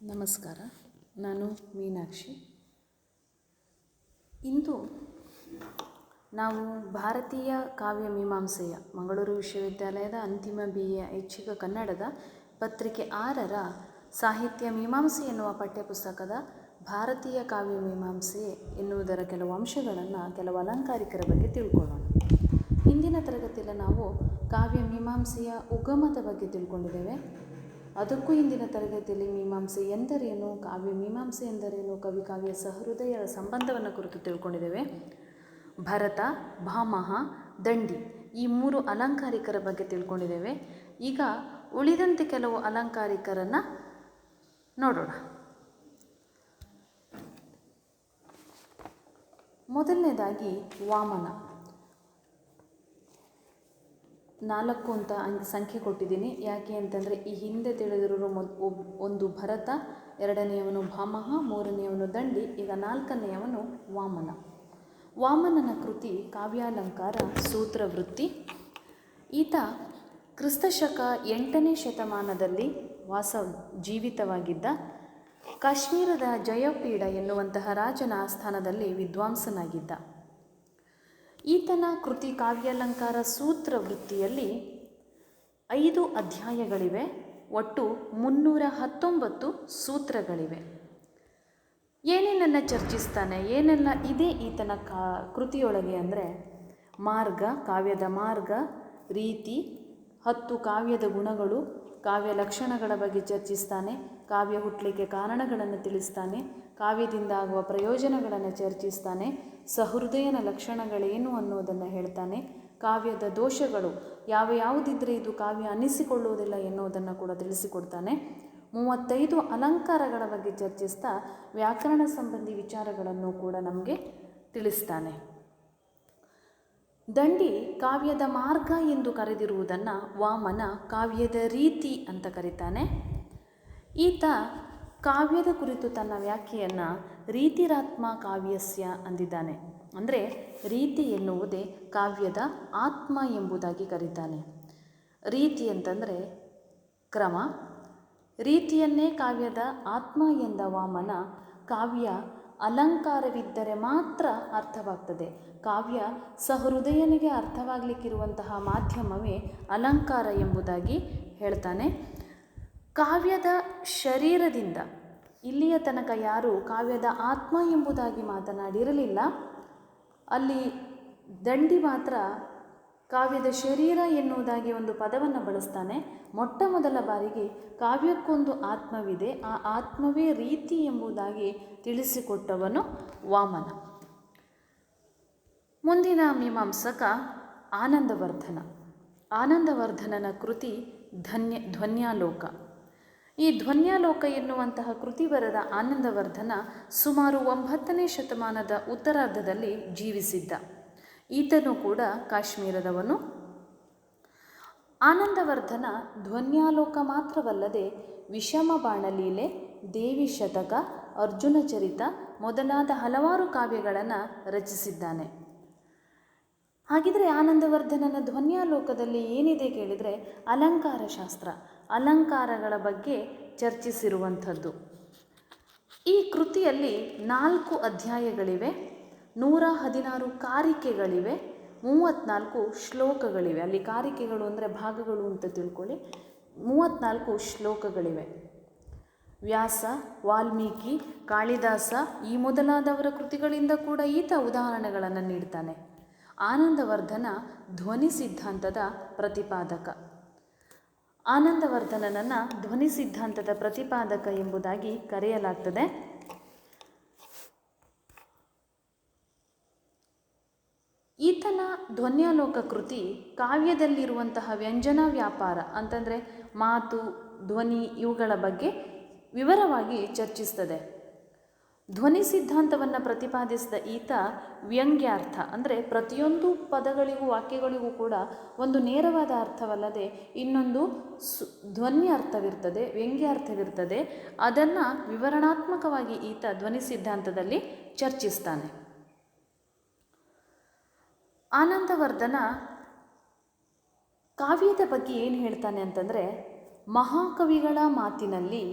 ನಮಸ್ಕಾರ, ನಾನು ಮೀನಾಕ್ಷಿ. ಇಂದು ನಾವು ಭಾರತೀಯ ಕಾವ್ಯ ಮೀಮಾಂಸೆಯ ಮಂಗಳೂರು ವಿಶ್ವವಿದ್ಯಾಲಯದ ಅಂತಿಮ ಬಿ ಎ ಐಚ್ಛಿಕ ಕನ್ನಡದ ಪತ್ರಿಕೆ ಆರರ ಸಾಹಿತ್ಯ ಮೀಮಾಂಸೆ ಎನ್ನುವ ಪಠ್ಯಪುಸ್ತಕದ ಭಾರತೀಯ ಕಾವ್ಯ ಮೀಮಾಂಸೆ ಎನ್ನುವುದರ ಕೆಲವು ಅಂಶಗಳನ್ನು ಕೆಲವು ಅಲಂಕಾರಿಕರ ಬಗ್ಗೆ ತಿಳ್ಕೊಳ್ಳೋಣ. ಹಿಂದಿನ ತರಗತಿಯಲ್ಲಿ ನಾವು ಕಾವ್ಯ ಮೀಮಾಂಸೆಯ ಉಗಮದ ಬಗ್ಗೆ ತಿಳ್ಕೊಂಡಿದ್ದೇವೆ. ಅದಕ್ಕೂ ಹಿಂದಿನ ತರಗತಿಯಲ್ಲಿ ಮೀಮಾಂಸೆ ಎಂದರೇನು, ಕಾವ್ಯ ಮೀಮಾಂಸೆ ಎಂದರೇನು, ಕವಿ ಕಾವ್ಯ ಸಹೃದಯ ಸಂಬಂಧವನ್ನು ಕುರಿತು ತಿಳ್ಕೊಂಡಿದ್ದೇವೆ. ಭರತ, ಭಾಮಹ, ದಂಡಿ ಈ ಮೂರು ಅಲಂಕಾರಿಕರ ಬಗ್ಗೆ ತಿಳ್ಕೊಂಡಿದ್ದೇವೆ. ಈಗ ಉಳಿದಂತೆ ಕೆಲವು ಅಲಂಕಾರಿಕರನ್ನು ನೋಡೋಣ. ಮೊದಲನೇದಾಗಿ ವಾಮನ. ನಾಲ್ಕು ಅಂತ ಸಂಖ್ಯೆ ಕೊಟ್ಟಿದ್ದೀನಿ. ಯಾಕೆ ಅಂತಂದರೆ, ಈ ಹಿಂದೆ ತಿಳಿದಿರೋ ಮೊದ್ ಒಂದು ಭರತ, ಎರಡನೆಯವನು ಭಾಮಹ, ಮೂರನೆಯವನು ದಂಡಿ, ಈಗ ನಾಲ್ಕನೆಯವನು ವಾಮನ. ವಾಮನನ ಕೃತಿ ಕಾವ್ಯಾಲಂಕಾರ ಸೂತ್ರವೃತ್ತಿ ಈತ ಕ್ರಿಸ್ತಶಕ ಎಂಟನೇ ಶತಮಾನದಲ್ಲಿ ವಾಸ, ಜೀವಿತವಾಗಿದ್ದ. ಕಾಶ್ಮೀರದ ಜಯಪೀಡ ಎನ್ನುವಂತಹ ರಾಜನ ಆಸ್ಥಾನದಲ್ಲಿ ವಿದ್ವಾಂಸನಾಗಿದ್ದ. ಈತನ ಕೃತಿ ಕಾವ್ಯಾಲಂಕಾರ ಸೂತ್ರ ವೃತ್ತಿಯಲ್ಲಿ ಐದು ಅಧ್ಯಾಯಗಳಿವೆ, ಒಟ್ಟು ಮುನ್ನೂರ ಹತ್ತೊಂಬತ್ತು ಸೂತ್ರಗಳಿವೆ. ಏನೇನೆಲ್ಲ ಚರ್ಚಿಸ್ತಾನೆ, ಏನೆಲ್ಲ ಇದೆ ಈತನ ಕಾ, ಕೃತಿಯೊಳಗೆ ಅಂದರೆ ಮಾರ್ಗ, ಕಾವ್ಯದ ಮಾರ್ಗ, ರೀತಿ, ಹತ್ತು ಕಾವ್ಯದ ಗುಣಗಳು, ಕಾವ್ಯ ಲಕ್ಷಣಗಳ ಬಗ್ಗೆ ಚರ್ಚಿಸ್ತಾನೆ, ಕಾವ್ಯ ಹುಟ್ಟಲಿಕ್ಕೆ ಕಾರಣಗಳನ್ನು ತಿಳಿಸ್ತಾನೆ, ಕಾವ್ಯದಿಂದ ಆಗುವ ಪ್ರಯೋಜನಗಳನ್ನು ಚರ್ಚಿಸ್ತಾನೆ ಸಹೃದಯನ ಲಕ್ಷಣಗಳೇನು ಅನ್ನೋದನ್ನು ಹೇಳ್ತಾನೆ. ಕಾವ್ಯದ ದೋಷಗಳು ಯಾವ ಯಾವುದಿದ್ದರೆ ಇದು ಕಾವ್ಯ ಅನ್ನಿಸಿಕೊಳ್ಳುವುದಿಲ್ಲ ಎನ್ನುವುದನ್ನು ಕೂಡ ತಿಳಿಸಿಕೊಡ್ತಾನೆ. ಮೂವತ್ತೈದು ಅಲಂಕಾರಗಳ ಬಗ್ಗೆ ಚರ್ಚಿಸ್ತಾ ವ್ಯಾಕರಣ ಸಂಬಂಧಿ ವಿಚಾರಗಳನ್ನು ಕೂಡ ನಮಗೆ ತಿಳಿಸ್ತಾನೆ. ದಂಡಿ ಕಾವ್ಯದ ಮಾರ್ಗ ಎಂದು ಕರೆದಿರುವುದನ್ನು ವಾಮನ ಕಾವ್ಯದ ರೀತಿ ಅಂತ ಕರೀತಾನೆ. ಈತ ಕಾವ್ಯದ ಕುರಿತು ತನ್ನ ವ್ಯಾಖ್ಯೆಯನ್ನು ರೀತಿರಾತ್ಮ ಕಾವ್ಯಸ್ಯ ಅಂದಿದ್ದಾನೆ. ಅಂದರೆ ರೀತಿ ಎನ್ನುವುದೇ ಕಾವ್ಯದ ಆತ್ಮ ಎಂಬುದಾಗಿ ಕರೀತಾನೆ. ರೀತಿ ಅಂತಂದರೆ ಕ್ರಮ. ರೀತಿಯನ್ನೇ ಕಾವ್ಯದ ಆತ್ಮ ಎಂದ ವಾಮನ ಕಾವ್ಯ ಅಲಂಕಾರವಿದ್ದರೆ ಮಾತ್ರ ಅರ್ಥವಾಗ್ತದೆ. ಕಾವ್ಯ ಸಹೃದಯನಿಗೆ ಅರ್ಥವಾಗಲಿಕ್ಕಿರುವಂತಹ ಮಾಧ್ಯಮವೇ ಅಲಂಕಾರ ಎಂಬುದಾಗಿ ಹೇಳ್ತಾನೆ. ಕಾವ್ಯದ ಶರೀರದಿಂದ ಇಲ್ಲಿಯ ತನಕ ಯಾರು ಕಾವ್ಯದ ಆತ್ಮ ಎಂಬುದಾಗಿ ಮಾತನಾಡಿರಲಿಲ್ಲ. ಅಲ್ಲಿ ದಂಡಿ ಮಾತ್ರ ಕಾವ್ಯದ ಶರೀರ ಎನ್ನುವುದಾಗಿ ಒಂದು ಪದವನ್ನು ಬಳಸ್ತಾನೆ. ಮೊಟ್ಟ ಮೊದಲ ಬಾರಿಗೆ ಕಾವ್ಯಕ್ಕೊಂದು ಆತ್ಮವಿದೆ. ಆ ಆತ್ಮವೇ ರೀತಿ ಎಂಬುದಾಗಿ ತಿಳಿಸಿಕೊಟ್ಟವನು ವಾಮನ. ಮುಂದಿನ ಮೀಮಾಂಸಕ ಆನಂದವರ್ಧನ. ಆನಂದವರ್ಧನನ ಕೃತಿ ಧನ್ಯ ಧ್ವನ್ಯಾಲೋಕ. ಈ ಧ್ವನ್ಯಾಲೋಕ ಎನ್ನುವಂತಹ ಕೃತಿ ಬರೆದ ಆನಂದವರ್ಧನ ಸುಮಾರು ಒಂಬತ್ತನೇ ಶತಮಾನದ ಉತ್ತರಾರ್ಧದಲ್ಲಿ ಜೀವಿಸಿದ್ದ. ಈತನು ಕೂಡ ಕಾಶ್ಮೀರದವನು. ಆನಂದವರ್ಧನ ಧ್ವನ್ಯಾಲೋಕ ಮಾತ್ರವಲ್ಲದೆ ವಿಷಮ ಬಾಣಲೀಲೆ, ದೇವಿ ಶತಕ, ಅರ್ಜುನ ಚರಿತ ಮೊದಲಾದ ಹಲವಾರು ಕಾವ್ಯಗಳನ್ನು ರಚಿಸಿದ್ದಾನೆ. ಹಾಗಿದ್ರೆ ಆನಂದವರ್ಧನನ ಧ್ವನ್ಯಾಲೋಕದಲ್ಲಿ ಏನಿದೆ ಕೇಳಿದರೆ ಅಲಂಕಾರ ಶಾಸ್ತ್ರ ಅಲಂಕಾರಗಳ ಬಗ್ಗೆ ಚರ್ಚಿಸಿರುವಂಥದ್ದು. ಈ ಕೃತಿಯಲ್ಲಿ ನಾಲ್ಕು ಅಧ್ಯಾಯಗಳಿವೆ, ನೂರ ಹದಿನಾರು ಕಾರಿಕೆಗಳಿವೆ ಮೂವತ್ತ್ನಾಲ್ಕು ಶ್ಲೋಕಗಳಿವೆ. ಅಲ್ಲಿ ಕಾರಿಕೆಗಳು ಅಂದರೆ ಭಾಗಗಳು ಅಂತ ತಿಳ್ಕೊಳ್ಳಿ. ಮೂವತ್ತ್ನಾಲ್ಕು ಶ್ಲೋಕಗಳಿವೆ. ವ್ಯಾಸ, ವಾಲ್ಮೀಕಿ, ಕಾಳಿದಾಸ ಈ ಮೊದಲಾದವರ ಕೃತಿಗಳಿಂದ ಕೂಡ ಈತ ಉದಾಹರಣೆಗಳನ್ನು ನೀಡ್ತಾನೆ. ಆನಂದವರ್ಧನ ಧ್ವನಿ ಸಿದ್ಧಾಂತದ ಪ್ರತಿಪಾದಕ. ಆನಂದವರ್ಧನನನ್ನು ಧ್ವನಿ ಸಿದ್ಧಾಂತದ ಪ್ರತಿಪಾದಕ ಎಂಬುದಾಗಿ ಕರೆಯಲಾಗ್ತದೆ. ಈತನ ಧ್ವನ್ಯಾಲೋಕ ಕೃತಿ ಕಾವ್ಯದಲ್ಲಿರುವಂತಹ ವ್ಯಂಜನ ವ್ಯಾಪಾರ ಅಂತಂದರೆ ಮಾತು, ಧ್ವನಿ ಇವುಗಳ ಬಗ್ಗೆ ವಿವರವಾಗಿ ಚರ್ಚಿಸ್ತದೆ. ಧ್ವನಿ ಸಿದ್ಧಾಂತವನ್ನು ಪ್ರತಿಪಾದಿಸಿದ ಈತ ವ್ಯಂಗ್ಯಾರ್ಥ, ಅಂದರೆ ಪ್ರತಿಯೊಂದು ಪದಗಳಿಗೂ ವಾಕ್ಯಗಳಿಗೂ ಕೂಡ ಒಂದು ನೇರವಾದ ಅರ್ಥವಲ್ಲದೆ ಇನ್ನೊಂದು ಸು, ಧ್ವನಿ ಅರ್ಥವಿರ್ತದೆ, ವ್ಯಂಗ್ಯಾರ್ಥವಿರ್ತದೆ. ಅದನ್ನು ವಿವರಣಾತ್ಮಕವಾಗಿ ಈತ ಧ್ವನಿ ಸಿದ್ಧಾಂತದಲ್ಲಿ ಚರ್ಚಿಸ್ತಾನೆ. ಆನಂದವರ್ಧನ ಕಾವ್ಯದ ಬಗ್ಗೆ ಏನು ಹೇಳ್ತಾನೆ ಅಂತಂದರೆ, ಮಹಾಕವಿಗಳ ಮಾತಿನಲ್ಲಿ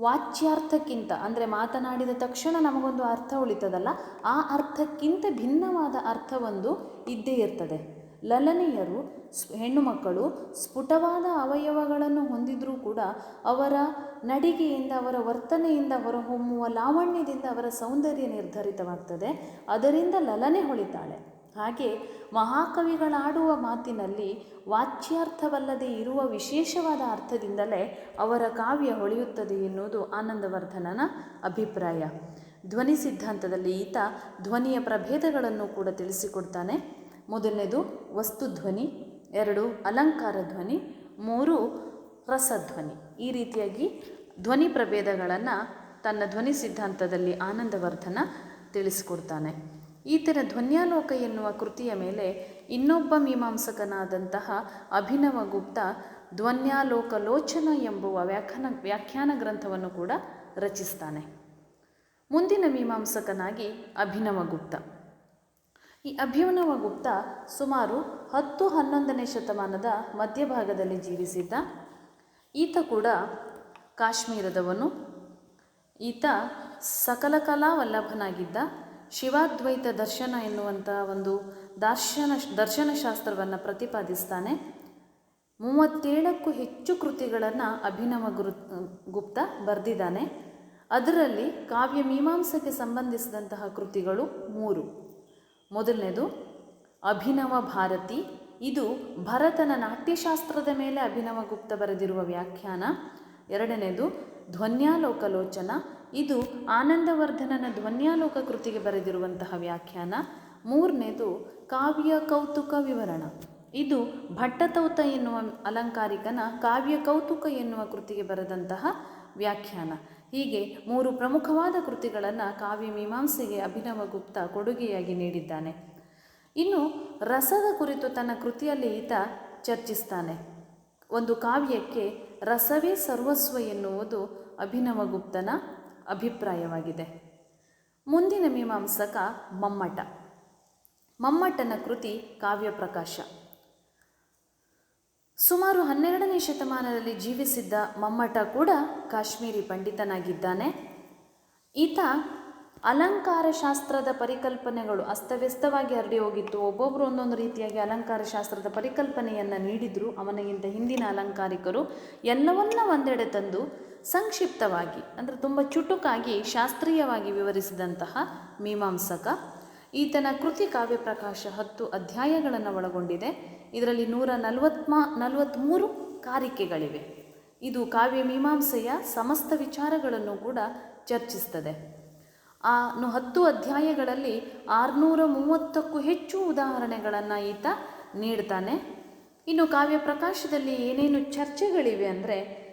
ವಾಚ್ಯಾರ್ಥಕ್ಕಿಂತ, ಅಂದರೆ ಮಾತನಾಡಿದ ತಕ್ಷಣ ನಮಗೊಂದು ಅರ್ಥ ಉಳಿತದಲ್ಲ, ಆ ಅರ್ಥಕ್ಕಿಂತ ಭಿನ್ನವಾದ ಅರ್ಥವೊಂದು ಇದ್ದೇ ಇರ್ತದೆ. ಲಲನೆಯರು ಹೆಣ್ಣು ಮಕ್ಕಳು ಸ್ಫುಟವಾದ ಅವಯವಗಳನ್ನು ಹೊಂದಿದ್ರೂ ಕೂಡ ಅವರ ನಡಿಗೆಯಿಂದ, ಅವರ ವರ್ತನೆಯಿಂದ ಹೊರಹೊಮ್ಮುವ ಲಾವಣ್ಯದಿಂದ ಅವರ ಸೌಂದರ್ಯ ನಿರ್ಧರಿತವಾಗ್ತದೆ. ಅದರಿಂದ ಲಲನೆ ಹೊಳಿತಾಳೆ. ಹಾಗೆ ಮಹಾಕವಿಗಳಾಡುವ ಮಾತಿನಲ್ಲಿ ವಾಚ್ಯಾರ್ಥವಲ್ಲದೆ ಇರುವ ವಿಶೇಷವಾದ ಅರ್ಥದಿಂದಲೇ ಅವರ ಕಾವ್ಯ ಹೊಳೆಯುತ್ತದೆ ಎನ್ನುವುದು ಆನಂದವರ್ಧನನ ಅಭಿಪ್ರಾಯ. ಧ್ವನಿ ಸಿದ್ಧಾಂತದಲ್ಲಿ ಈತ ಧ್ವನಿಯ ಪ್ರಭೇದಗಳನ್ನು ಕೂಡ ತಿಳಿಸಿಕೊಡ್ತಾನೆ. ಮೊದಲನೇದು ವಸ್ತುಧ್ವನಿ ಎರಡು ಅಲಂಕಾರ ಧ್ವನಿ, ಮೂರು ರಸಧ್ವನಿ. ಈ ರೀತಿಯಾಗಿ ಧ್ವನಿ ಪ್ರಭೇದಗಳನ್ನು ತನ್ನ ಧ್ವನಿ ಸಿದ್ಧಾಂತದಲ್ಲಿ ಆನಂದವರ್ಧನ ತಿಳಿಸಿಕೊಡ್ತಾನೆ. ಈತನ ಧ್ವನ್ಯಾಲೋಕ ಎನ್ನುವ ಕೃತಿಯ ಮೇಲೆ ಇನ್ನೊಬ್ಬ ಮೀಮಾಂಸಕನಾದಂತಹ ಅಭಿನವ ಗುಪ್ತ ಧ್ವನ್ಯಾಲೋಕಲೋಚನ ಎಂಬುವ ವ್ಯಾಖ್ಯಾನ ವ್ಯಾಖ್ಯಾನ ಗ್ರಂಥವನ್ನು ಕೂಡ ರಚಿಸ್ತಾನೆ. ಮುಂದಿನ ಮೀಮಾಂಸಕನಾಗಿ ಅಭಿನವ ಗುಪ್ತ. ಈ ಅಭಿನವ ಗುಪ್ತ ಸುಮಾರು ಹತ್ತು ಹನ್ನೊಂದನೇ ಶತಮಾನದ ಮಧ್ಯಭಾಗದಲ್ಲಿ ಜೀವಿಸಿದ್ದ. ಈತ ಕೂಡ ಕಾಶ್ಮೀರದವನು. ಈತ ಸಕಲ ಕಲಾ ವಲ್ಲಭನಾಗಿದ್ದ ಶಿವಾದ್ವೈತ ದರ್ಶನ ಎನ್ನುವಂಥ ಒಂದು ದರ್ಶನ, ದರ್ಶನಶಾಸ್ತ್ರವನ್ನು ಪ್ರತಿಪಾದಿಸ್ತಾನೆ. ಮೂವತ್ತೇಳಕ್ಕೂ ಹೆಚ್ಚು ಕೃತಿಗಳನ್ನು ಅಭಿನವ ಗುರು, ಗುಪ್ತ ಬರೆದಿದ್ದಾನೆ. ಅದರಲ್ಲಿ ಕಾವ್ಯ ಮೀಮಾಂಸೆಗೆ ಸಂಬಂಧಿಸಿದಂತಹ ಕೃತಿಗಳು ಮೂರು. ಮೊದಲನೇದು, ಅಭಿನವ ಭಾರತಿ. ಇದು ಭರತನ ನಾಟ್ಯಶಾಸ್ತ್ರದ ಮೇಲೆ ಅಭಿನವ ಗುಪ್ತ ಬರೆದಿರುವ ವ್ಯಾಖ್ಯಾನ. ಎರಡನೇದು, ಧ್ವನ್ಯಾಲೋಕಲೋಚನ. ಇದು ಆನಂದವರ್ಧನನ ಧ್ವನ್ಯಾಲೋಕ ಕೃತಿಗೆ ಬರೆದಿರುವಂತಹ ವ್ಯಾಖ್ಯಾನ. ಮೂರನೇದು ಕಾವ್ಯ ಕೌತುಕ ವಿವರಣ. ಇದು ಭಟ್ಟತೌತ ಎನ್ನುವ ಅಲಂಕಾರಿಕನ ಕಾವ್ಯ ಕೌತುಕ ಎನ್ನುವ ಕೃತಿಗೆ ಬರೆದಂತಹ ವ್ಯಾಖ್ಯಾನ. ಹೀಗೆ ಮೂರು ಪ್ರಮುಖವಾದ ಕೃತಿಗಳನ್ನು ಕಾವ್ಯ ಮೀಮಾಂಸೆಗೆ ಅಭಿನವ ಗುಪ್ತ ಕೊಡುಗೆಯಾಗಿ ನೀಡಿದ್ದಾನೆ. ಇನ್ನು ರಸದ ಕುರಿತು ತನ್ನ ಕೃತಿಯಲ್ಲಿ ಈತ ಚರ್ಚಿಸ್ತಾನೆ. ಒಂದು ಕಾವ್ಯಕ್ಕೆ ರಸವೇ ಸರ್ವಸ್ವ ಎನ್ನುವುದು ಅಭಿನವ ಗುಪ್ತನ ಅಭಿಪ್ರಾಯವಾಗಿದೆ. ಮುಂದಿನ ಮೀಮಾಂಸಕ ಮಮ್ಮಟ. ಮಮ್ಮಟನ ಕೃತಿ ಕಾವ್ಯಪ್ರಕಾಶ. ಸುಮಾರು ಹನ್ನೆರಡನೇ ಶತಮಾನದಲ್ಲಿ ಜೀವಿಸಿದ್ದ ಮಮ್ಮಟ ಕೂಡ ಕಾಶ್ಮೀರಿ ಪಂಡಿತನಾಗಿದ್ದಾನೆ. ಈತ ಅಲಂಕಾರ ಶಾಸ್ತ್ರದ ಪರಿಕಲ್ಪನೆಗಳು ಅಸ್ತವ್ಯಸ್ತವಾಗಿ ಹರಡಿ ಹೋಗಿತ್ತು. ಒಬ್ಬೊಬ್ಬರು ಒಂದೊಂದು ರೀತಿಯಾಗಿ ಅಲಂಕಾರ ಶಾಸ್ತ್ರದ ಪರಿಕಲ್ಪನೆಯನ್ನು ನೀಡಿದ್ರು. ಅವನಿಗಿಂತ ಹಿಂದಿನ ಅಲಂಕಾರಿಕರು ಎಲ್ಲವನ್ನ ಒಂದೆಡೆ ತಂದು ಸಂಕ್ಷಿಪ್ತವಾಗಿ, ಅಂದರೆ ತುಂಬ ಚುಟುಕಾಗಿ, ಶಾಸ್ತ್ರೀಯವಾಗಿ ವಿವರಿಸಿದಂತಹ ಮೀಮಾಂಸಕ, ಈತನ ಕೃತಿ ಕಾವ್ಯಪ್ರಕಾಶ ಹತ್ತು ಅಧ್ಯಾಯಗಳನ್ನು ಒಳಗೊಂಡಿದೆ. ಇದರಲ್ಲಿ ನೂರ ನಲವತ್ಮಾ ನಲವತ್ತ್ಮೂರು ಕಾರಿಕೆಗಳಿವೆ. ಇದು ಕಾವ್ಯ ಮೀಮಾಂಸೆಯ ಸಮಸ್ತ ವಿಚಾರಗಳನ್ನು ಕೂಡ ಚರ್ಚಿಸ್ತದೆ. ಆ ಹತ್ತು ಅಧ್ಯಾಯಗಳಲ್ಲಿ ಆರುನೂರ ಮೂವತ್ತಕ್ಕೂ ಹೆಚ್ಚು ಉದಾಹರಣೆಗಳನ್ನು ಈತ ನೀಡ್ತಾನೆ. ಇನ್ನು ಕಾವ್ಯ ಪ್ರಕಾಶದಲ್ಲಿ ಏನೇನು ಚರ್ಚೆಗಳಿವೆ ಅಂದರೆ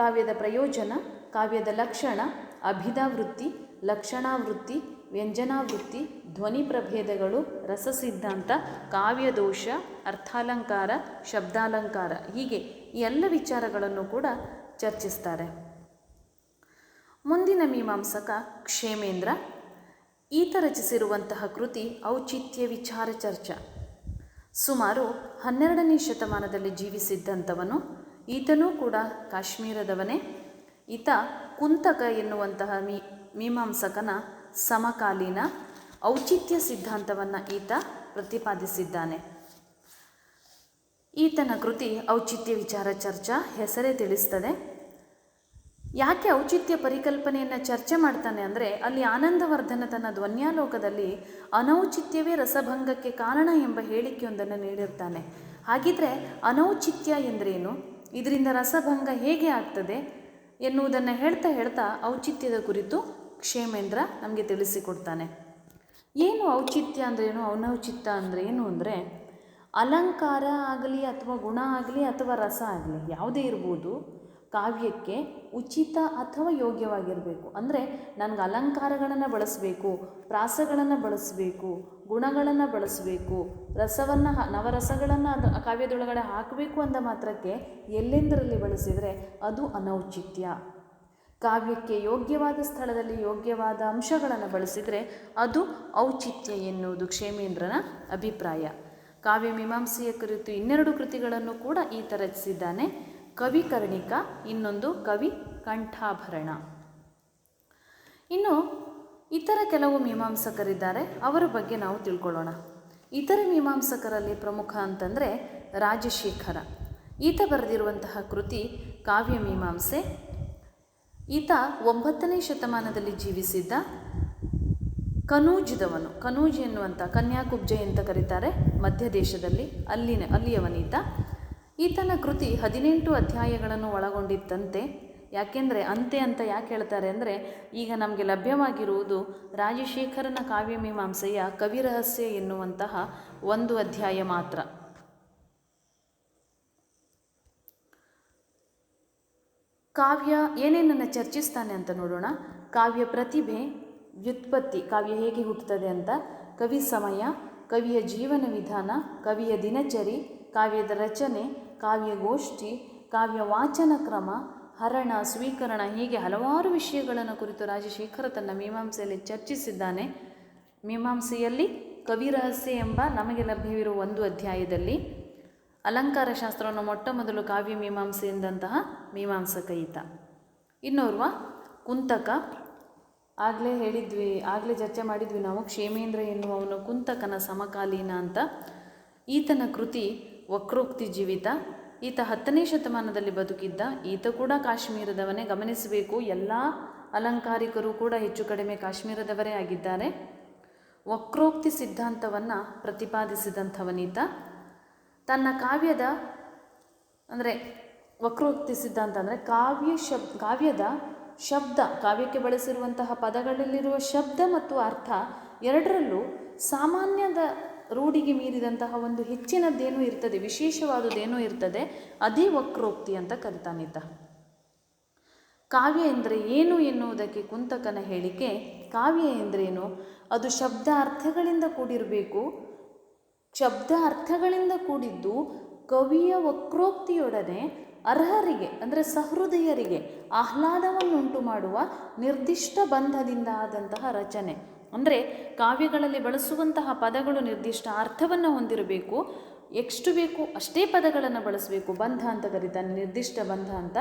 ಕಾವ್ಯದ ಪ್ರಯೋಜನ, ಕಾವ್ಯದ ಲಕ್ಷಣ, ಅಭಿದಾವೃತ್ತಿ, ಲಕ್ಷಣಾವೃತ್ತಿ, ವ್ಯಂಜನಾವೃತ್ತಿ, ಧ್ವನಿ ಪ್ರಭೇದಗಳು, ರಸಸಿದ್ಧಾಂತ, ಕಾವ್ಯದೋಷ, ಅರ್ಥಾಲಂಕಾರ, ಶಬ್ದಾಲಂಕಾರ ಹೀಗೆ ಎಲ್ಲ ವಿಚಾರಗಳನ್ನು ಕೂಡ ಚರ್ಚಿಸ್ತಾರೆ. ಮುಂದಿನ ಮೀಮಾಂಸಕ ಕ್ಷೇಮೇಂದ್ರ. ಈತ ರಚಿಸಿರುವಂತಹ ಕೃತಿ ಔಚಿತ್ಯ ವಿಚಾರ ಚರ್ಚಾ. ಸುಮಾರು ಹನ್ನೆರಡನೇ ಶತಮಾನದಲ್ಲಿ ಜೀವಿಸಿದ್ದಂಥವನು ಈತನೂ ಕೂಡ ಕಾಶ್ಮೀರದವನೇ. ಈತ ಕುಂತಕ ಎನ್ನುವಂತಹ ಮೀ, ಮೀಮಾಂಸಕನ ಸಮಕಾಲೀನ ಔಚಿತ್ಯ ಸಿದ್ಧಾಂತವನ್ನು ಈತ ಪ್ರತಿಪಾದಿಸಿದ್ದಾನೆ. ಈತನ ಕೃತಿ ಔಚಿತ್ಯ ವಿಚಾರ ಚರ್ಚಾ ಹೆಸರೇ ತಿಳಿಸ್ತದೆ. ಯಾಕೆ ಔಚಿತ್ಯ ಪರಿಕಲ್ಪನೆಯನ್ನು ಚರ್ಚೆ ಮಾಡ್ತಾನೆ ಅಂದರೆ ಅಲ್ಲಿ ಆನಂದವರ್ಧನ ತನ್ನ ಧ್ವನ್ಯಾಲೋಕದಲ್ಲಿ ಅನೌಚಿತ್ಯವೇ ರಸಭಂಗಕ್ಕೆ ಕಾರಣ ಎಂಬ ಹೇಳಿಕೆಯೊಂದನ್ನು ನೀಡಿರ್ತಾನೆ. ಹಾಗಿದ್ರೆ ಅನೌಚಿತ್ಯ ಎಂದರೇನು? ಇದರಿಂದ ರಸಭಂಗ ಹೇಗೆ ಆಗ್ತದೆ ಎನ್ನುವುದನ್ನು ಹೇಳ್ತಾ ಹೇಳ್ತಾ ಔಚಿತ್ಯದ ಕುರಿತು ಕ್ಷೇಮೇಂದ್ರ ನಮಗೆ ತಿಳಿಸಿಕೊಡ್ತಾನೆ. ಏನು ಔಚಿತ್ಯ ಅಂದ್ರೇನು ಅನೌಚಿತ್ಯ ಅಂದರೆ ಏನು ಅಂದರೆ ಅಲಂಕಾರ ಆಗಲಿ ಅಥವಾ ಗುಣ ಆಗಲಿ ಅಥವಾ ರಸ ಆಗಲಿ ಯಾವುದೇ ಇರ್ಬೋದು ಕಾವ್ಯಕ್ಕೆ ಉಚಿತ ಅಥವಾ ಯೋಗ್ಯವಾಗಿರಬೇಕು. ಅಂದರೆ ನನಗೆ ಅಲಂಕಾರಗಳನ್ನು ಬಳಸಬೇಕು ಪ್ರಾಸಗಳನ್ನು ಬಳಸಬೇಕು, ಗುಣಗಳನ್ನು ಬಳಸಬೇಕು, ರಸವನ್ನು ನವರಸಗಳನ್ನು ಅದು ಕಾವ್ಯದೊಳಗಡೆ ಹಾಕಬೇಕು ಅಂದ ಮಾತ್ರಕ್ಕೆ ಎಲ್ಲೆಂದರಲ್ಲಿ ಬಳಸಿದರೆ ಅದು ಅನೌಚಿತ್ಯ. ಕಾವ್ಯಕ್ಕೆ ಯೋಗ್ಯವಾದ ಸ್ಥಳದಲ್ಲಿ ಯೋಗ್ಯವಾದ ಅಂಶಗಳನ್ನು ಬಳಸಿದರೆ ಅದು ಔಚಿತ್ಯ ಎನ್ನುವುದು ಕ್ಷೇಮೇಂದ್ರನ ಅಭಿಪ್ರಾಯ. ಕಾವ್ಯ ಮೀಮಾಂಸೆಯ ಕುರಿತು ಇನ್ನೆರಡು ಕೃತಿಗಳನ್ನು ಕೂಡ ಈತ ರಚಿಸಿದ್ದಾನೆ. ಕವಿ ಕರ್ಣಿಕ, ಇನ್ನೊಂದು ಕವಿ ಕಂಠಾಭರಣ. ಇನ್ನು ಇತರ ಕೆಲವು ಮೀಮಾಂಸಕರಿದ್ದಾರೆ, ಅವರ ಬಗ್ಗೆ ನಾವು ತಿಳ್ಕೊಳ್ಳೋಣ. ಇತರ ಮೀಮಾಂಸಕರಲ್ಲಿ ಪ್ರಮುಖ ಅಂತಂದರೆ ರಾಜಶೇಖರ. ಈತ ಬರೆದಿರುವಂತಹ ಕೃತಿ ಕಾವ್ಯ ಮೀಮಾಂಸೆ. ಈತ ಒಂಬತ್ತನೇ ಶತಮಾನದಲ್ಲಿ ಜೀವಿಸಿದ್ದ ಕನೂಜಿದವನು. ಕನೂಜ್ ಎನ್ನುವಂಥ ಕನ್ಯಾಕುಬ್ಜೆ ಅಂತ ಕರೀತಾರೆ ಮಧ್ಯ ದೇಶದಲ್ಲಿ ಅಲ್ಲಿನ, ಅಲ್ಲಿಯವನೀತ. ಈತನ ಕೃತಿ ಹದಿನೆಂಟು ಅಧ್ಯಾಯಗಳನ್ನು ಒಳಗೊಂಡಿತ್ತಂತೆ ಯಾಕೆಂದರೆ ಅಂತೆ ಅಂತ ಯಾಕೆ ಹೇಳ್ತಾರೆ ಅಂದರೆ, ಈಗ ನಮಗೆ ಲಭ್ಯವಾಗಿರುವುದು ರಾಜಶೇಖರನ ಕಾವ್ಯಮೀಮಾಂಸೆಯ ಕವಿರಹಸ್ಯ ಎನ್ನುವಂತಹ ಒಂದು ಅಧ್ಯಾಯ ಮಾತ್ರ. ಕಾವ್ಯ ಏನೇನನ್ನು ಚರ್ಚಿಸ್ತಾನೆ ಅಂತ ನೋಡೋಣ. ಕಾವ್ಯ ಪ್ರತಿಭೆ, ವ್ಯುತ್ಪತ್ತಿ, ಕಾವ್ಯ ಹೇಗೆ ಹುಟ್ಟುತ್ತದೆ ಅಂತ. ಕವಿ ಸಮಯ, ಕವಿಯ ಜೀವನ ವಿಧಾನ, ಕವಿಯ ದಿನಚರಿ, ಕಾವ್ಯದ ರಚನೆ ಕಾವ್ಯಗೋಷ್ಠಿ ಕಾವ್ಯ ವಾಚನ ಕ್ರಮ, ಹರಣ, ಸ್ವೀಕರಣ ಹೀಗೆ ಹಲವಾರು ವಿಷಯಗಳನ್ನು ಕುರಿತು ರಾಜಶೇಖರ ತನ್ನ ಮೀಮಾಂಸೆಯಲ್ಲಿ ಚರ್ಚಿಸಿದ್ದಾನೆ. ಮೀಮಾಂಸೆಯಲ್ಲಿ ಕವಿರಹಸ್ಯ ಎಂಬ ನಮಗೆ ಲಭ್ಯವಿರುವ ಒಂದು ಅಧ್ಯಾಯದಲ್ಲಿ ಅಲಂಕಾರ ಶಾಸ್ತ್ರವನ್ನು ಮೊಟ್ಟ ಮೊದಲು ಕಾವ್ಯ ಮೀಮಾಂಸೆ ಎಂದಂತಹ ಈತ ಇನ್ನೋರ್ವ, ಕುಂತಕ. ಆಗಲೇ ಹೇಳಿದ್ವಿ, ಆಗಲೇ ಚರ್ಚೆ ಮಾಡಿದ್ವಿ ನಾವು, ಕ್ಷೇಮೇಂದ್ರ ಎನ್ನುವವನು ಕುಂತಕನ ಸಮಕಾಲೀನ ಅಂತ. ಈತನ ಕೃತಿ ವಕ್ರೋಕ್ತಿ ಜೀವಿತ. ಈತ ಹತ್ತನೇ ಶತಮಾನದಲ್ಲಿ ಬದುಕಿದ್ದ. ಈತ ಕೂಡ ಕಾಶ್ಮೀರದವನೇ. ಗಮನಿಸಬೇಕು, ಎಲ್ಲ ಅಲಂಕಾರಿಕರು ಕೂಡ ಹೆಚ್ಚು ಕಡಿಮೆ ಕಾಶ್ಮೀರದವರೇ ಆಗಿದ್ದಾರೆ. ವಕ್ರೋಕ್ತಿ ಸಿದ್ಧಾಂತವನ್ನು ಪ್ರತಿಪಾದಿಸಿದಂಥವನೀತ. ತನ್ನ ಕಾವ್ಯದ, ಅಂದರೆ ವಕ್ರೋಕ್ತಿ ಸಿದ್ಧಾಂತ ಅಂದರೆ ಕಾವ್ಯ ಶಬ್, ಕಾವ್ಯದ ಶಬ್ದ, ಕಾವ್ಯಕ್ಕೆ ಬಳಸಿರುವಂತಹ ಪದಗಳಲ್ಲಿರುವ ಶಬ್ದ ಮತ್ತು ಅರ್ಥ ಎರಡರಲ್ಲೂ ಸಾಮಾನ್ಯದ ರೂಢಿಗೆ ಮೀರಿದಂತಹ ಒಂದು ಹೆಚ್ಚಿನದ್ದೇನೋ ಇರ್ತದೆ ವಿಶೇಷವಾದುದೇನೋ ಇರ್ತದೆ, ಅದೇ ವಕ್ರೋಕ್ತಿ ಅಂತ ಕರಿತಾನಿದ್ದ ಕಾವ್ಯ ಎಂದರೆ ಏನು ಎನ್ನುವುದಕ್ಕೆ ಕುಂತಕನ ಹೇಳಿಕೆ, ಕಾವ್ಯ ಎಂದ್ರೇನು? ಅದು ಶಬ್ದ ಅರ್ಥಗಳಿಂದ ಕೂಡಿರಬೇಕು. ಶಬ್ದ ಅರ್ಥಗಳಿಂದ ಕೂಡಿದ್ದು ಕವಿಯ ವಕ್ರೋಕ್ತಿಯೊಡನೆ ಅರ್ಹರಿಗೆ, ಅಂದರೆ ಸಹೃದಯರಿಗೆ ಆಹ್ಲಾದವನ್ನುಂಟು ಮಾಡುವ ನಿರ್ದಿಷ್ಟ ಬಂಧದಿಂದ ಆದಂತಹ ರಚನೆ. ಅಂದರೆ ಕಾವ್ಯಗಳಲ್ಲಿ ಬಳಸುವಂತಹ ಪದಗಳು ನಿರ್ದಿಷ್ಟ ಅರ್ಥವನ್ನು ಹೊಂದಿರಬೇಕು. ಎಷ್ಟು ಬೇಕು ಅಷ್ಟೇ ಪದಗಳನ್ನು ಬಳಸಬೇಕು. ಬಂಧ ಅಂತ ಕರೀತಾನೆ, ನಿರ್ದಿಷ್ಟ ಬಂಧ ಅಂತ.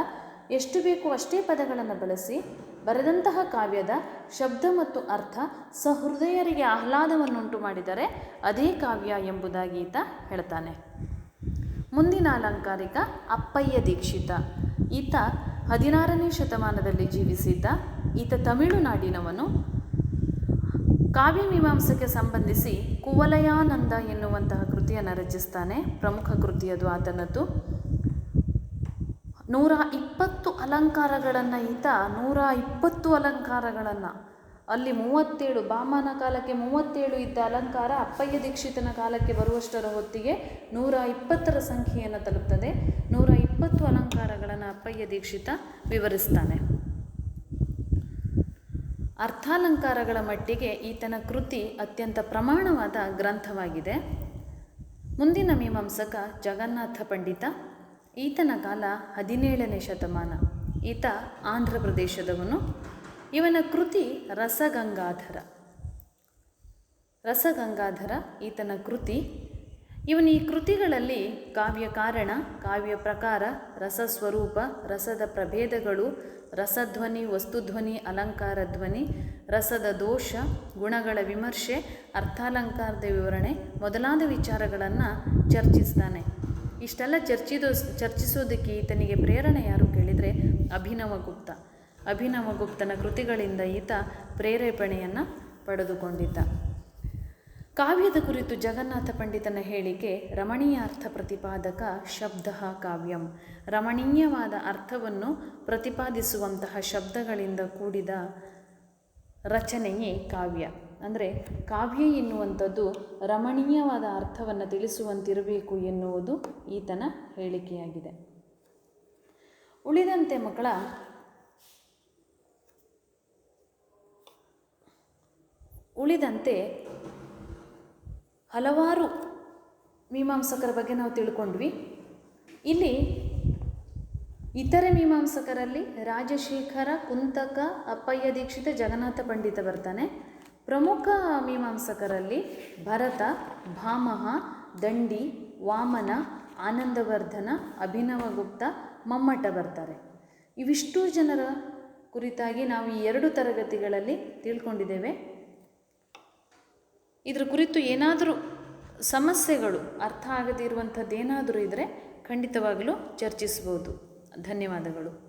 ಎಷ್ಟು ಬೇಕು ಅಷ್ಟೇ ಪದಗಳನ್ನು ಬಳಸಿ ಬರೆದಂತಹ ಕಾವ್ಯದ ಶಬ್ದ ಮತ್ತು ಅರ್ಥ ಸಹೃದಯರಿಗೆ ಆಹ್ಲಾದವನ್ನುಂಟು ಮಾಡಿದರೆ ಅದೇ ಕಾವ್ಯ ಎಂಬುದಾಗಿ ಈತ ಹೇಳ್ತಾನೆ. ಮುಂದಿನ ಅಲಂಕಾರಿಕ ಅಪ್ಪಯ್ಯ ದೀಕ್ಷಿತ. ಈತ ಹದಿನಾರನೇ ಶತಮಾನದಲ್ಲಿ ಜೀವಿಸಿದ್ದ. ಈತ ತಮಿಳುನಾಡಿನವನು. ಕಾವ್ಯಮೀಮಾಂಸೆಗೆ ಸಂಬಂಧಿಸಿ ಕುವಲಯಾನಂದ ಎನ್ನುವಂತಹ ಕೃತಿಯನ್ನು ರಚಿಸ್ತಾನೆ. ಪ್ರಮುಖ ಕೃತಿಯದು ಆತನದ್ದು. ನೂರ ಇಪ್ಪತ್ತು ಅಲಂಕಾರಗಳನ್ನು ಈತ, ನೂರ ಇಪ್ಪತ್ತು ಅಲಂಕಾರಗಳನ್ನು. ಅಲ್ಲಿ ಮೂವತ್ತೇಳು, ಬಾಮನ ಕಾಲಕ್ಕೆ ಮೂವತ್ತೇಳು ಇದ್ದ ಅಲಂಕಾರ ಅಪ್ಪಯ್ಯ ದೀಕ್ಷಿತನ ಕಾಲಕ್ಕೆ ಬರುವಷ್ಟರ ಹೊತ್ತಿಗೆ ನೂರ ಇಪ್ಪತ್ತರ ಸಂಖ್ಯೆಯನ್ನು ತಲುಪ್ತದೆ. ನೂರ ಇಪ್ಪತ್ತು ಅಲಂಕಾರಗಳನ್ನು ಅಪ್ಪಯ್ಯ ದೀಕ್ಷಿತ ವಿವರಿಸ್ತಾನೆ. ಅರ್ಥಾಲಂಕಾರಗಳ ಮಟ್ಟಿಗೆ ಈತನ ಕೃತಿ ಅತ್ಯಂತ ಪ್ರಮಾಣವಾದ ಗ್ರಂಥವಾಗಿದೆ. ಮುಂದಿನ ಮೀಮಾಂಸಕ ಜಗನ್ನಾಥ ಪಂಡಿತ, ಈತನ ಕಾಲ ಹದಿನೇಳನೇ ಶತಮಾನ. ಈತ ಆಂಧ್ರ ಪ್ರದೇಶದವನು. ಇವನ ಕೃತಿ ರಸಗಂಗಾಧರ. ರಸಗಂಗಾಧರ ಈತನ ಕೃತಿ. ಇವನ ಈ ಕೃತಿಗಳಲ್ಲಿ ಕಾವ್ಯ ಕಾರಣ ಕಾವ್ಯ ಪ್ರಕಾರ ರಸಸ್ವರೂಪ, ರಸದ ಪ್ರಭೇದಗಳು ರಸಧ್ವನಿ, ವಸ್ತುಧ್ವನಿ ಅಲಂಕಾರ ಧ್ವನಿ ರಸದ ದೋಷ, ಗುಣಗಳ ವಿಮರ್ಶೆ, ಅರ್ಥಾಲಂಕಾರದ ವಿವರಣೆ ಮೊದಲಾದ ವಿಚಾರಗಳನ್ನು ಚರ್ಚಿಸ್ತಾನೆ. ಇಷ್ಟೆಲ್ಲ ಚರ್ಚಿದೋ, ಚರ್ಚಿಸೋದಕ್ಕೆ ಈತನಿಗೆ ಪ್ರೇರಣೆ ಯಾರು ಕೇಳಿದರೆ ಅಭಿನವಗುಪ್ತ ಗುಪ್ತ. ಅಭಿನವ ಗುಪ್ತನ ಕೃತಿಗಳಿಂದ ಈತ ಪ್ರೇರೇಪಣೆಯನ್ನು ಪಡೆದುಕೊಂಡಿದ್ದ. ಕಾವ್ಯದ ಕುರಿತು ಜಗನ್ನಾಥ ಪಂಡಿತನ ಹೇಳಿಕೆ ರಮಣೀಯ ಅರ್ಥ ಪ್ರತಿಪಾದಕ ಶಬ್ದ ಕಾವ್ಯಂ. ರಮಣೀಯವಾದ ಅರ್ಥವನ್ನು ಪ್ರತಿಪಾದಿಸುವಂತಹ ಶಬ್ದಗಳಿಂದ ಕೂಡಿದ ರಚನೆಯೇ ಕಾವ್ಯ. ಅಂದರೆ ಕಾವ್ಯ ಎನ್ನುವಂಥದ್ದು ರಮಣೀಯವಾದ ಅರ್ಥವನ್ನು ತಿಳಿಸುವಂತಿರಬೇಕು ಎನ್ನುವುದು ಈತನ ಹೇಳಿಕೆಯಾಗಿದೆ. ಉಳಿದಂತೆ ಮಕ್ಕಳ, ಉಳಿದಂತೆ ಹಲವಾರು ಮೀಮಾಂಸಕರ ಬಗ್ಗೆ ನಾವು ತಿಳ್ಕೊಂಡ್ವಿ. ಇಲ್ಲಿ ಇತರೆ ಮೀಮಾಂಸಕರಲ್ಲಿ ರಾಜಶೇಖರ, ಕುಂತಕ, ಅಪ್ಪಯ್ಯ ದೀಕ್ಷಿತ, ಜಗನ್ನಾಥ ಪಂಡಿತ ಬರ್ತಾನೆ. ಪ್ರಮುಖ ಮೀಮಾಂಸಕರಲ್ಲಿ ಭರತ, ಭಾಮಹ, ದಂಡಿ, ವಾಮನ, ಆನಂದವರ್ಧನ, ಅಭಿನವಗುಪ್ತ, ಮಮ್ಮಟ ಬರ್ತಾರೆ. ಇವಿಷ್ಟು ಜನರ ಕುರಿತಾಗಿ ನಾವು ಈ ಎರಡು ತರಗತಿಗಳಲ್ಲಿ ತಿಳ್ಕೊಂಡಿದ್ದೇವೆ. ಇದರ ಕುರಿತು ಏನಾದರೂ ಸಮಸ್ಯೆಗಳು ಅರ್ಥ ಆಗದೇ ಇರುವಂಥದ್ದು ಏನಾದರೂ ಇದ್ದರೆ ಖಂಡಿತವಾಗಲೂ ಚರ್ಚಿಸ್ಬೋದು. ಧನ್ಯವಾದಗಳು.